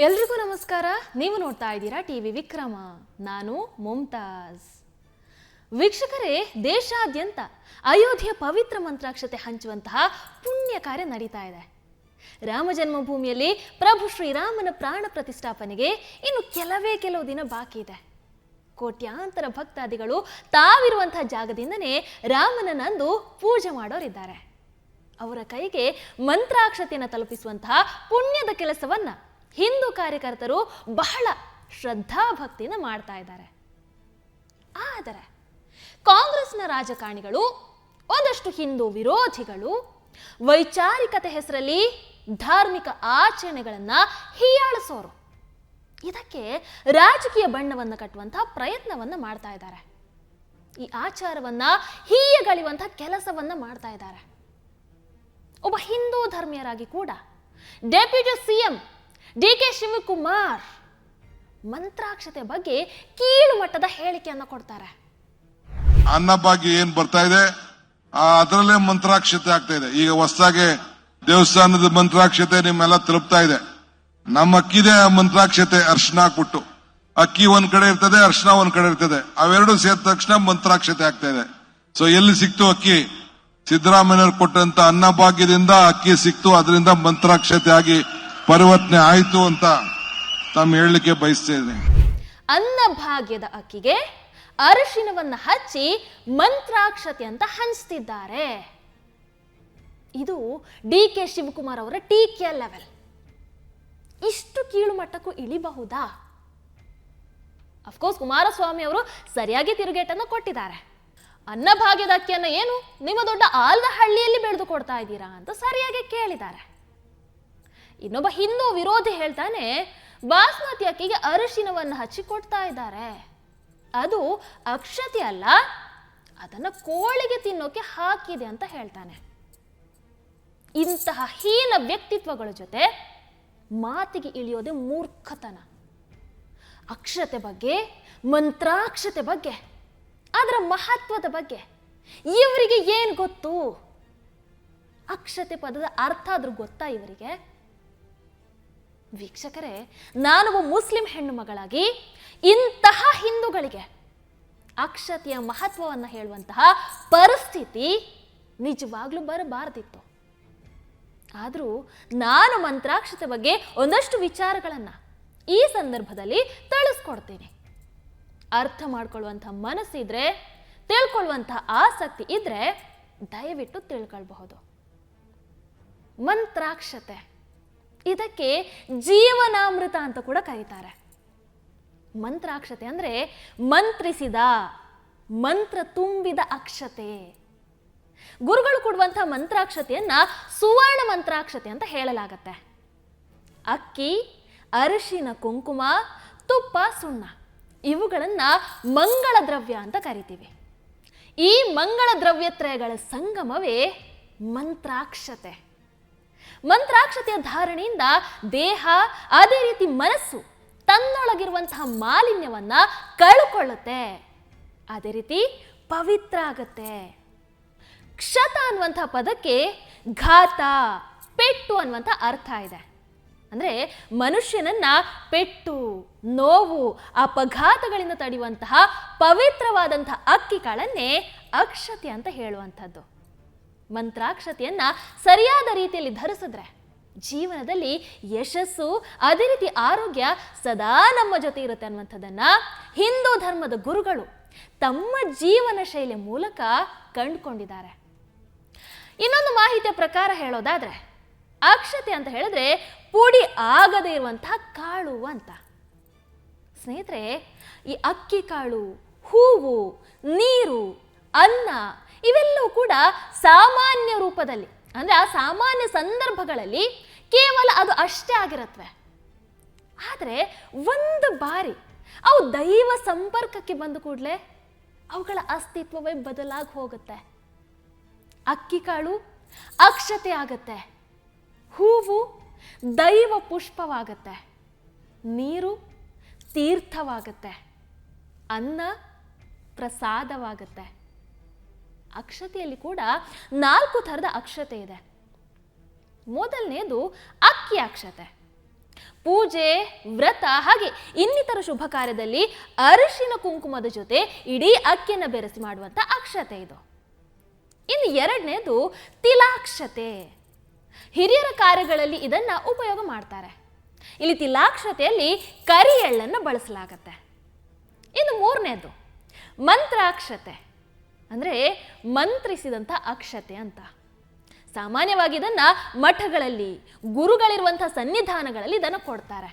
ಎಲ್ರಿಗೂ ನಮಸ್ಕಾರ. ನೀವು ನೋಡ್ತಾ ಇದ್ದೀರಾ ಟಿವಿ ವಿಕ್ರಮ. ನಾನು ಮುಮ್ತಾಜ್. ವೀಕ್ಷಕರೇ, ದೇಶಾದ್ಯಂತ ಅಯೋಧ್ಯೆ ಪವಿತ್ರ ಮಂತ್ರಾಕ್ಷತೆ ಹಂಚುವಂತಹ ಪುಣ್ಯ ಕಾರ್ಯ ನಡೀತಾ ಇದೆ. ರಾಮ ಜನ್ಮಭೂಮಿಯಲ್ಲಿ ಪ್ರಭು ಶ್ರೀರಾಮನ ಪ್ರಾಣ ಪ್ರತಿಷ್ಠಾಪನೆಗೆ ಇನ್ನು ಕೆಲವೇ ಕೆಲವು ದಿನ ಬಾಕಿ ಇದೆ. ಕೋಟ್ಯಾಂತರ ಭಕ್ತಾದಿಗಳು ತಾವಿರುವಂತಹ ಜಾಗದಿಂದನೇ ರಾಮನನ್ನಂದು ಪೂಜೆ ಮಾಡೋರಿದ್ದಾರೆ. ಅವರ ಕೈಗೆ ಮಂತ್ರಾಕ್ಷತೆಯನ್ನು ತಲುಪಿಸುವಂತಹ ಪುಣ್ಯದ ಕೆಲಸವನ್ನ ಹಿಂದೂ ಕಾರ್ಯಕರ್ತರು ಬಹಳ ಶ್ರದ್ಧಾಭಕ್ತಿಯಿಂದ ಮಾಡ್ತಾ ಇದ್ದಾರೆ. ಆದರೆ ಕಾಂಗ್ರೆಸ್ನ ರಾಜಕಾರಣಿಗಳು, ಒಂದಷ್ಟು ಹಿಂದೂ ವಿರೋಧಿಗಳು ವೈಚಾರಿಕತೆ ಹೆಸರಲ್ಲಿ ಧಾರ್ಮಿಕ ಆಚರಣೆಗಳನ್ನ ಹೀಯಾಳಿಸೋರು. ಇದಕ್ಕೆ ರಾಜಕೀಯ ಬಣ್ಣವನ್ನು ಕಟ್ಟುವಂತಹ ಪ್ರಯತ್ನವನ್ನು ಮಾಡ್ತಾ ಇದ್ದಾರೆ. ಈ ಆಚಾರವನ್ನ ಹೀಯಗಳಿವಂಥ ಕೆಲಸವನ್ನ ಮಾಡ್ತಾ ಇದ್ದಾರೆ. ಒಬ್ಬ ಹಿಂದೂ ಧರ್ಮೀಯರಾಗಿ ಕೂಡ deputy CM D K Shivakumar ಮಂತ್ರಾಕ್ಷತೆ ಬಗ್ಗೆ ಕೀಳು ಮಟ್ಟದ ಹೇಳಿಕೆಯನ್ನು ಕೊಡ್ತಾರೆ. ಅನ್ನಭಾಗ್ಯ ಏನ್ ಬರ್ತಾ ಇದೆ? ಅದರಲ್ಲೇ ಮಂತ್ರಾಕ್ಷತೆ ಆಗ್ತಾ ಇದೆ. ಈಗ ಹೊಸದಾಗಿ ದೇವಸ್ಥಾನದ ಮಂತ್ರಾಕ್ಷತೆ ನಿಮ್ಮೆಲ್ಲ ತಲುಪ್ತಾ ಇದೆ. ನಮ್ಮ ಅಕ್ಕಿದೆ ಆ ಮಂತ್ರಾಕ್ಷತೆ ಅರ್ಶನ ಹಾಕ್ಬಿಟ್ಟು ಅಕ್ಕಿ ಒಂದ್ ಕಡೆ ಇರ್ತದೆ, ಅರ್ಶನ ಒಂದ್ ಕಡೆ ಇರ್ತದೆ. ಅವೆರಡು ಸೇರಿದ ತಕ್ಷಣ ಮಂತ್ರಾಕ್ಷತೆ ಆಗ್ತಾ ಇದೆ. ಸೊ ಎಲ್ಲಿ ಸಿಕ್ತು ಅಕ್ಕಿ? ಸಿದ್ದರಾಮಯ್ಯವ್ರು ಕೊಟ್ಟಂತ ಅನ್ನಭಾಗ್ಯದಿಂದ ಅಕ್ಕಿ ಸಿಕ್ತು. ಅದರಿಂದ ಮಂತ್ರಾಕ್ಷತೆ ಆಗಿ ಪರಿವರ್ತನೆ ಆಯಿತು ಅಂತ ತಮ್ಮ ಹೇಳಲಿಕ್ಕೆ ಬಯಸ್ತಾ ಇದ್ದೀನಿ ಅನ್ನಭಾಗ್ಯದ ಅಕ್ಕಿಗೆ ಅರಿಶಿನವನ್ನ ಹಚ್ಚಿ ಮಂತ್ರಾಕ್ಷತೆ ಅಂತ ಹಂಚ್ತಿದ್ದಾರೆ. ಇದು ಡಿ ಕೆ ಶಿವಕುಮಾರ್ ಅವರ ಕೆ ಲೆವೆಲ್. ಇಷ್ಟು ಕೀಳು ಮಟ್ಟಕ್ಕೂ ಇಳಿಬಹುದಾ? ಅಫ್ಕೋರ್ಸ್ ಕುಮಾರಸ್ವಾಮಿ ಅವರು ಸರಿಯಾಗಿ ತಿರುಗೇಟನ್ನು ಕೊಟ್ಟಿದ್ದಾರೆ. ಅನ್ನಭಾಗ್ಯದ ಅಕ್ಕಿಯನ್ನು ಏನು ನಿಮ್ಮ ದೊಡ್ಡ ಆಲ್ದ ಹಳ್ಳಿಯಲ್ಲಿ ಬೆಳೆದು ಕೊಡ್ತಾ ಇದ್ದೀರಾ ಅಂತ ಸರಿಯಾಗಿ ಕೇಳಿದ್ದಾರೆ. ಇನ್ನೊಬ್ಬ ಹಿಂದೂ ವಿರೋಧಿ ಹೇಳ್ತಾನೆ, ಬಾಸ್ಮತಿ ಅಕ್ಕಿಗೆ ಅರಿಶಿನವನ್ನು ಹಚ್ಚಿ ಕೊಡ್ತಾ ಇದ್ದಾರೆ. ಅದು ಅಕ್ಷತೆ ಅಲ್ಲ, ಅದನ್ನ ಕೋಳಿಗೆ ತಿನ್ನೋಕೆ ಹಾಕಿದೆ ಅಂತ ಹೇಳ್ತಾನೆ. ಇಂತಹ ಹೀನ ವ್ಯಕ್ತಿತ್ವಗಳ ಜೊತೆ ಮಾತಿಗೆ ಇಳಿಯೋದೇ ಮೂರ್ಖತನ. ಅಕ್ಷತೆ ಬಗ್ಗೆ, ಮಂತ್ರಾಕ್ಷತೆ ಬಗ್ಗೆ, ಅದರ ಮಹತ್ವದ ಬಗ್ಗೆ ಇವರಿಗೆ ಏನು ಗೊತ್ತು? ಅಕ್ಷತೆ ಪದದ ಅರ್ಥ ಆದ್ರೂ ಗೊತ್ತಾ ಇವರಿಗೆ? ವೀಕ್ಷಕರೇ, ನಾನು ಮುಸ್ಲಿಂ ಹೆಣ್ಣು ಮಗಳಾಗಿ ಇಂತಹ ಹಿಂದೂಗಳಿಗೆ ಅಕ್ಷತೆಯ ಮಹತ್ವವನ್ನು ಹೇಳುವಂತಹ ಪರಿಸ್ಥಿತಿ ನಿಜವಾಗ್ಲೂ ಬರಬಾರದಿತ್ತು. ಆದರೂ ನಾನು ಮಂತ್ರಾಕ್ಷತೆ ಬಗ್ಗೆ ಒಂದಷ್ಟು ವಿಚಾರಗಳನ್ನು ಈ ಸಂದರ್ಭದಲ್ಲಿ ತಿಳಿಸ್ಕೊಡ್ತೀನಿ. ಅರ್ಥ ಮಾಡ್ಕೊಳ್ಳುವಂಥ ಮನಸ್ಸಿದ್ರೆ ತಿಳ್ಕೊಳ್ಳುವಂಥ ಆಸಕ್ತಿ ಇದ್ರೆ ದಯವಿಟ್ಟು ತಿಳ್ಕೊಳ್ಬಹುದು. ಮಂತ್ರಾಕ್ಷತೆ. ಇದಕ್ಕೆ ಜೀವನಾಮೃತ ಅಂತ ಕೂಡ ಕರೀತಾರೆ. ಮಂತ್ರಾಕ್ಷತೆ ಅಂದರೆ ಮಂತ್ರಿಸಿದ, ಮಂತ್ರ ತುಂಬಿದ ಅಕ್ಷತೆ. ಗುರುಗಳು ಕೊಡುವಂತಹ ಮಂತ್ರಾಕ್ಷತೆಯನ್ನ ಸುವರ್ಣ ಮಂತ್ರಾಕ್ಷತೆ ಅಂತ ಹೇಳಲಾಗತ್ತೆ. ಅಕ್ಕಿ, ಅರಿಶಿನ, ಕುಂಕುಮ, ತುಪ್ಪ, ಸುಣ್ಣ ಇವುಗಳನ್ನ ಮಂಗಳ ದ್ರವ್ಯ ಅಂತ ಕರಿತೀವಿ. ಈ ಮಂಗಳ ದ್ರವ್ಯತ್ರಯಗಳ ಸಂಗಮವೇ ಮಂತ್ರಾಕ್ಷತೆ. ಮಂತ್ರಾಕ್ಷತೆಯ ಧಾರಣೆಯಿಂದ ದೇಹ, ಅದೇ ರೀತಿ ಮನಸ್ಸು ತನ್ನೊಳಗಿರುವಂತಹ ಮಾಲಿನ್ಯವನ್ನ ಕಳ್ಕೊಳ್ಳುತ್ತೆ. ಅದೇ ರೀತಿ ಪವಿತ್ರ ಆಗತ್ತೆ. ಕ್ಷತ ಅನ್ನುವಂಥ ಪದಕ್ಕೆ ಘಾತ, ಪೆಟ್ಟು ಅನ್ನುವಂಥ ಅರ್ಥ ಇದೆ. ಅಂದರೆ ಮನುಷ್ಯನನ್ನ ಪೆಟ್ಟು, ನೋವು, ಅಪಘಾತಗಳಿಂದ ತಡೆಯುವಂತಹ ಪವಿತ್ರವಾದಂತಹ ಅಕ್ಕಿ ಕಾಳನ್ನೇ ಅಕ್ಷತೆ ಅಂತ ಹೇಳುವಂಥದ್ದು. ಮಂತ್ರಾಕ್ಷತೆಯನ್ನ ಸರಿಯಾದ ರೀತಿಯಲ್ಲಿ ಧರಿಸಿದ್ರೆ ಜೀವನದಲ್ಲಿ ಯಶಸ್ಸು, ಅದೇ ರೀತಿ ಆರೋಗ್ಯ ಸದಾ ನಮ್ಮ ಜೊತೆ ಇರುತ್ತೆ ಅನ್ನುವಂಥದ್ದನ್ನ ಹಿಂದೂ ಧರ್ಮದ ಗುರುಗಳು ತಮ್ಮ ಜೀವನ ಶೈಲಿ ಮೂಲಕ ಕಂಡುಕೊಂಡಿದ್ದಾರೆ. ಇನ್ನೊಂದು ಮಾಹಿತಿಯ ಪ್ರಕಾರ ಹೇಳೋದಾದ್ರೆ, ಅಕ್ಷತೆ ಅಂತ ಹೇಳಿದ್ರೆ ಪುಡಿ ಆಗದೇ ಇರುವಂತಹ ಕಾಳು ಅಂತ. ಸ್ನೇಹಿತರೆ, ಈ ಅಕ್ಕಿ ಕಾಳು, ಹೂವು, ನೀರು, ಅನ್ನ ಇವೆಲ್ಲವೂ ಕೂಡ ಸಾಮಾನ್ಯ ರೂಪದಲ್ಲಿ, ಅಂದ್ರೆ ಆ ಸಾಮಾನ್ಯ ಸಂದರ್ಭಗಳಲ್ಲಿ ಕೇವಲ ಅದು ಅಷ್ಟೇ ಆಗಿರತ್ವೆ. ಆದರೆ ಒಂದು ಬಾರಿ ಅವು ದೈವ ಸಂಪರ್ಕಕ್ಕೆ ಬಂದ ಕೂಡಲೇ ಅವುಗಳ ಅಸ್ತಿತ್ವವೇ ಬದಲಾಗಿ ಹೋಗುತ್ತೆ. ಅಕ್ಕಿ ಕಾಳು ಅಕ್ಷತೆ ಆಗತ್ತೆ. ಹೂವು ದೈವ ಪುಷ್ಪವಾಗತ್ತೆ. ನೀರು ತೀರ್ಥವಾಗತ್ತೆ. ಅನ್ನ ಪ್ರಸಾದವಾಗತ್ತೆ. ಅಕ್ಷತೆಯಲ್ಲಿ ಕೂಡ ನಾಲ್ಕು ಥರದ ಅಕ್ಷತೆ ಇದೆ. ಮೊದಲನೆಯದು ಅಕ್ಕಿ ಅಕ್ಷತೆ. ಪೂಜೆ, ವ್ರತ ಹಾಗೆ ಇನ್ನಿತರ ಶುಭ ಕಾರ್ಯದಲ್ಲಿ ಅರಿಶಿನ ಕುಂಕುಮದ ಜೊತೆ ಇಡೀ ಅಕ್ಕಿಯನ್ನು ಬೆರೆಸಿ ಮಾಡುವಂಥ ಅಕ್ಷತೆ ಇದು. ಇನ್ನು ಎರಡನೇದು ತಿಲಾಕ್ಷತೆ. ಹಿರಿಯರ ಕಾರ್ಯಗಳಲ್ಲಿ ಇದನ್ನ ಉಪಯೋಗ ಮಾಡ್ತಾರೆ. ಇಲ್ಲಿ ತಿಲಾಕ್ಷತೆಯಲ್ಲಿ ಕರಿ ಎಳ್ಳನ್ನು ಬಳಸಲಾಗತ್ತೆ. ಇನ್ನು ಮೂರನೇದು ಮಂತ್ರಾಕ್ಷತೆ. ಅಂದರೆ ಮಂತ್ರಿಸಿದಂಥ ಅಕ್ಷತೆ ಅಂತ. ಸಾಮಾನ್ಯವಾಗಿ ಇದನ್ನು ಮಠಗಳಲ್ಲಿ ಗುರುಗಳಿರುವಂಥ ಸನ್ನಿಧಾನಗಳಲ್ಲಿ ಇದನ್ನು ಕೊಡ್ತಾರೆ.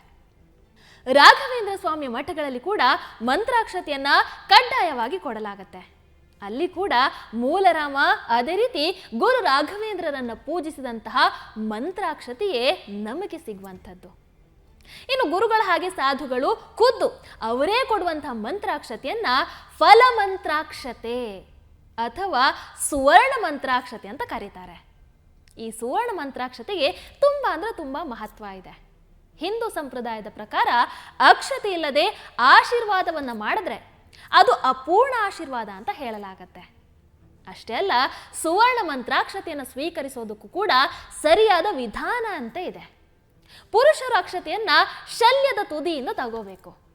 ರಾಘವೇಂದ್ರ ಸ್ವಾಮಿ ಮಠಗಳಲ್ಲಿ ಕೂಡ ಮಂತ್ರಾಕ್ಷತೆಯನ್ನು ಕಡ್ಡಾಯವಾಗಿ ಕೊಡಲಾಗತ್ತೆ. ಅಲ್ಲಿ ಕೂಡ ಮೂಲರಾಮ ಅದೇ ರೀತಿ ಗುರು ರಾಘವೇಂದ್ರರನ್ನು ಪೂಜಿಸಿದಂತಹ ಮಂತ್ರಾಕ್ಷತೆಯೇ ನಮಗೆ ಸಿಗುವಂಥದ್ದು. ಇನ್ನು ಗುರುಗಳ ಹಾಗೆ ಸಾಧುಗಳು ಖುದ್ದು ಅವರೇ ಕೊಡುವಂತಹ ಮಂತ್ರಾಕ್ಷತೆಯನ್ನ ಫಲಮಂತ್ರಾಕ್ಷತೆ ಅಥವಾ ಸುವರ್ಣ ಮಂತ್ರಾಕ್ಷತೆ ಅಂತ ಕರೀತಾರೆ. ಈ ಸುವರ್ಣ ಮಂತ್ರಾಕ್ಷತೆಗೆ ತುಂಬ ಅಂದರೆ ತುಂಬ ಮಹತ್ವ ಇದೆ. ಹಿಂದೂ ಸಂಪ್ರದಾಯದ ಪ್ರಕಾರ ಅಕ್ಷತೆ ಇಲ್ಲದೆ ಆಶೀರ್ವಾದವನ್ನು ಮಾಡಿದ್ರೆ ಅದು ಅಪೂರ್ಣ ಆಶೀರ್ವಾದ ಅಂತ ಹೇಳಲಾಗತ್ತೆ. ಅಷ್ಟೇ ಅಲ್ಲ, ಸುವರ್ಣ ಮಂತ್ರಾಕ್ಷತೆಯನ್ನು ಸ್ವೀಕರಿಸೋದಕ್ಕೂ ಕೂಡ ಸರಿಯಾದ ವಿಧಾನ ಅಂತ ಇದೆ. ಪುರುಷರು ಅಕ್ಷತೆಯನ್ನು ಶಲ್ಯದ ತುದಿಯಿಂದ ತಗೋಬೇಕು.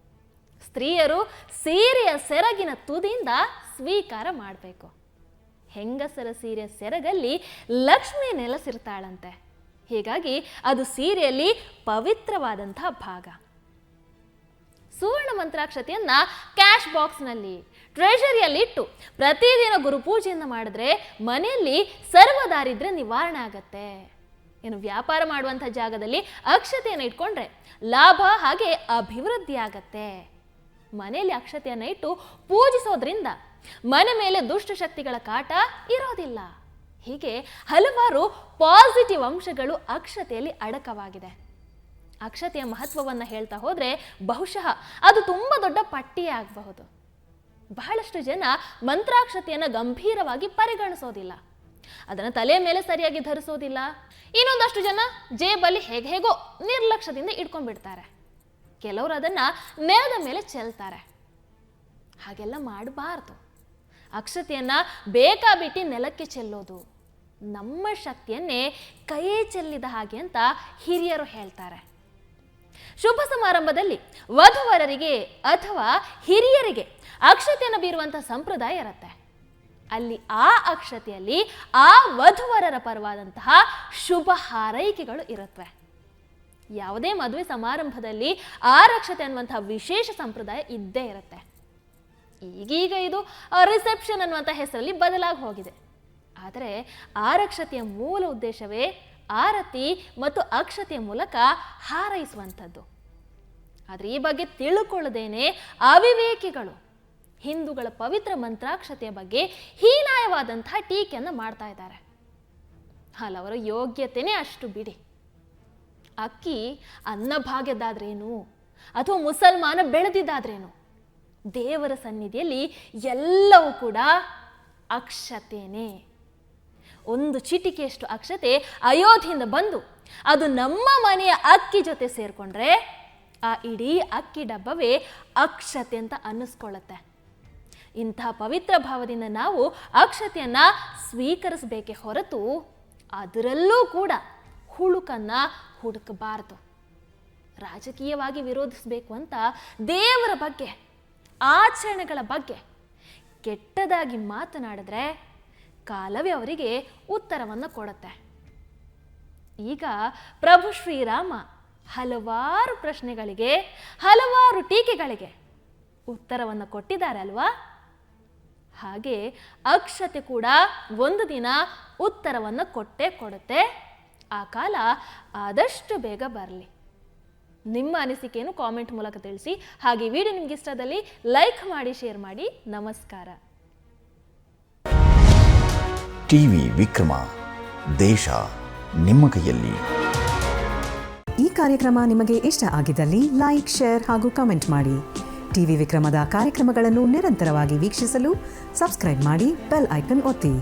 ಸ್ತ್ರೀಯರು ಸೀರೆಯ ಸೆರಗಿನ ತುದಿಯಿಂದ ಸ್ವೀಕಾರ ಮಾಡಬೇಕು. ಹೆಂಗಸರ ಸೀರೆಯ ಸೆರಗಲ್ಲಿ ಲಕ್ಷ್ಮಿ ನೆಲೆಸಿರ್ತಾಳಂತೆ. ಹೀಗಾಗಿ ಅದು ಸೀರೆಯಲ್ಲಿ ಪವಿತ್ರವಾದಂತಹ ಭಾಗ. ಸುವರ್ಣ ಮಂತ್ರಾಕ್ಷತೆಯನ್ನ ಕ್ಯಾಶ್ ಬಾಕ್ಸ್ನಲ್ಲಿ, ಟ್ರೆಷರಿಯಲ್ಲಿ ಇಟ್ಟು ಪ್ರತಿದಿನ ಗುರುಪೂಜೆಯನ್ನು ಮಾಡಿದ್ರೆ ಮನೆಯಲ್ಲಿ ಸರ್ವದಾರಿದ್ರೆ ನಿವಾರಣೆ ಆಗತ್ತೆ. ಏನು ವ್ಯಾಪಾರ ಮಾಡುವಂಥ ಜಾಗದಲ್ಲಿ ಅಕ್ಷತೆಯನ್ನು ಇಟ್ಕೊಂಡ್ರೆ ಲಾಭ ಹಾಗೆ ಅಭಿವೃದ್ಧಿ ಆಗತ್ತೆ ಮನೆಯಲ್ಲಿ ಅಕ್ಷತೆಯನ್ನು ಇಟ್ಟು ಪೂಜಿಸೋದ್ರಿಂದ ಮನೆ ಮೇಲೆ ದುಷ್ಟಶಕ್ತಿಗಳ ಕಾಟ ಇರೋದಿಲ್ಲ. ಹೀಗೆ ಹಲವಾರು ಪಾಸಿಟಿವ್ ಅಂಶಗಳು ಅಕ್ಷತೆಯಲ್ಲಿ ಅಡಕವಾಗಿದೆ. ಅಕ್ಷತೆಯ ಮಹತ್ವವನ್ನು ಹೇಳ್ತಾ ಹೋದರೆ ಬಹುಶಃ ಅದು ತುಂಬ ದೊಡ್ಡ ಪಟ್ಟಿಯೇ ಆಗಬಹುದು. ಬಹಳಷ್ಟು ಜನ ಮಂತ್ರಾಕ್ಷತೆಯನ್ನು ಗಂಭೀರವಾಗಿ ಪರಿಗಣಿಸೋದಿಲ್ಲ. ಅದನ್ನು ತಲೆ ಮೇಲೆ ಸರಿಯಾಗಿ ಧರಿಸೋದಿಲ್ಲ. ಇನ್ನೊಂದಷ್ಟು ಜನ ಜೇಬಲ್ಲಿ ಹೇಗೆ ಹೇಗೋ ನಿರ್ಲಕ್ಷ್ಯದಿಂದ ಇಟ್ಕೊಂಡ್ಬಿಡ್ತಾರೆ. ಕೆಲವರು ಅದನ್ನು ನೆಲದ ಮೇಲೆ ಚೆಲ್ತಾರೆ. ಹಾಗೆಲ್ಲ ಮಾಡಬಾರ್ದು. ಅಕ್ಷತೆಯನ್ನು ಬೇಕಾಬಿಟ್ಟಿ ನೆಲಕ್ಕೆ ಚೆಲ್ಲೋದು. ನಮ್ಮ ಶಕ್ತಿಯನ್ನೇ ಕೈ ಚೆಲ್ಲಿದ ಹಾಗೆ ಅಂತ ಹಿರಿಯರು ಹೇಳ್ತಾರೆ. ಶುಭ ಸಮಾರಂಭದಲ್ಲಿ ವಧುವರರಿಗೆ ಅಥವಾ ಹಿರಿಯರಿಗೆ ಅಕ್ಷತೆಯನ್ನು ಬೀರುವಂಥ ಸಂಪ್ರದಾಯ ಇರುತ್ತೆ. ಅಲ್ಲಿ ಆ ಅಕ್ಷತೆಯಲ್ಲಿ ಆ ವಧುವರರ ಪರವಾದಂತಹ ಶುಭ ಹಾರೈಕೆಗಳು ಇರುತ್ತವೆ ಯಾವುದೇ ಮದುವೆ ಸಮಾರಂಭದಲ್ಲಿ ಆರಕ್ಷತೆ ಅನ್ನುವಂತಹ ವಿಶೇಷ ಸಂಪ್ರದಾಯ ಇದ್ದೇ ಇರುತ್ತೆ. ಈಗೀಗ ಇದು ರಿಸೆಪ್ಷನ್ ಅನ್ನುವಂಥ ಹೆಸರಲ್ಲಿ ಬದಲಾಗಿ ಹೋಗಿದೆ. ಆದರೆ ಆರಕ್ಷತೆಯ ಮೂಲ ಉದ್ದೇಶವೇ ಆರತಿ ಮತ್ತು ಅಕ್ಷತೆಯ ಮೂಲಕ ಹಾರೈಸುವಂಥದ್ದು. ಆದರೆ ಈ ಬಗ್ಗೆ ತಿಳ್ಕೊಳ್ಳದೇನೆ ಅವಿವೇಕಿಗಳು. ಹಿಂದೂಗಳ ಪವಿತ್ರ ಮಂತ್ರಾಕ್ಷತೆಯ ಬಗ್ಗೆ ಹೀನಾಯವಾದಂತಹ ಟೀಕೆಯನ್ನು ಮಾಡ್ತಾ ಇದ್ದಾರೆ. ಹಲವರ ಯೋಗ್ಯತೆನೇ ಅಷ್ಟು ಬಿಡಿ. ಅಕ್ಕಿ ಅನ್ನಭಾಗ್ಯದಾದ್ರೇನು ಅಥವಾ ಮುಸಲ್ಮಾನ ಬೆಳೆದಿದ್ದಾದ್ರೇನು? ದೇವರ ಸನ್ನಿಧಿಯಲ್ಲಿ ಎಲ್ಲವೂ ಕೂಡ ಅಕ್ಷತೆನೇ. ಒಂದು ಚಿಟಿಕೆಯಷ್ಟು ಅಕ್ಷತೆ ಅಯೋಧ್ಯೆಯಿಂದ ಬಂದು ಅದು ನಮ್ಮ ಮನೆಯ ಅಕ್ಕಿ ಜೊತೆ ಸೇರಿಕೊಂಡ್ರೆ ಆ ಇಡೀ ಅಕ್ಕಿ ಡಬ್ಬವೇ ಅಕ್ಷತೆ ಅಂತ ಅನ್ನಿಸ್ಕೊಳ್ಳುತ್ತೆ. ಇಂತಹ ಪವಿತ್ರ ಭಾವದಿಂದ ನಾವು ಅಕ್ಷತೆಯನ್ನು ಸ್ವೀಕರಿಸಬೇಕೆ ಹೊರತು ಅದರಲ್ಲೂ ಕೂಡ ಹುಳುಕನ್ನ ಹುಡುಕಬಾರದು. ರಾಜಕೀಯವಾಗಿ ವಿರೋಧಿಸಬೇಕು ಅಂತ ದೇವರ ಬಗ್ಗೆ, ಆಚರಣೆಗಳ ಬಗ್ಗೆ ಕೆಟ್ಟದಾಗಿ ಮಾತನಾಡಿದ್ರೆ ಕಾಲವೇ ಅವರಿಗೆ ಉತ್ತರವನ್ನು ಕೊಡುತ್ತೆ. ಈಗ ಪ್ರಭು ಶ್ರೀರಾಮ ಹಲವಾರು ಪ್ರಶ್ನೆಗಳಿಗೆ, ಹಲವಾರು ಟೀಕೆಗಳಿಗೆ ಉತ್ತರವನ್ನು ಕೊಟ್ಟಿದ್ದಾರೆ ಅಲ್ವಾ? ಹಾಗೆ ಅಕ್ಷತೆ ಕೂಡ ಒಂದು ದಿನ ಉತ್ತರವನ್ನು ಕೊಟ್ಟೇ ಕೊಡುತ್ತೆ. ಆ ಕಾಲ ಆದಷ್ಟು ಬೇಗ ಬರಲಿ. ನಿಮ್ಮ ಅನಿಸಿಕೆಯನ್ನು ಕಾಮೆಂಟ್ ಮೂಲಕ ತಿಳಿಸಿ. ಹಾಗೆ ವಿಡಿಯೋ ನಿಮ್ಗೆ ಇಷ್ಟದಲ್ಲಿ ಲೈಕ್ ಮಾಡಿ ಶೇರ್ ಮಾಡಿ. ನಮಸ್ಕಾರ. ಟಿವಿ ವಿಕ್ರಮ ದೇಶ ನಿಮ್ಮ ಕೈಯಲ್ಲಿ. ಈ ಕಾರ್ಯಕ್ರಮ ನಿಮಗೆ ಇಷ್ಟ ಆಗಿದ್ದಲ್ಲಿ ಲೈಕ್ ಶೇರ್ ಹಾಗೂ ಕಮೆಂಟ್ ಮಾಡಿ. ಟಿವಿ ವಿಕ್ರಮದ ಕಾರ್ಯಕ್ರಮಗಳನ್ನು ನಿರಂತರವಾಗಿ ವೀಕ್ಷಿಸಲು ಸಬ್ಸ್ಕ್ರೈಬ್ ಮಾಡಿ ಬೆಲ್ ಐಕನ್ ಒತ್ತಿ.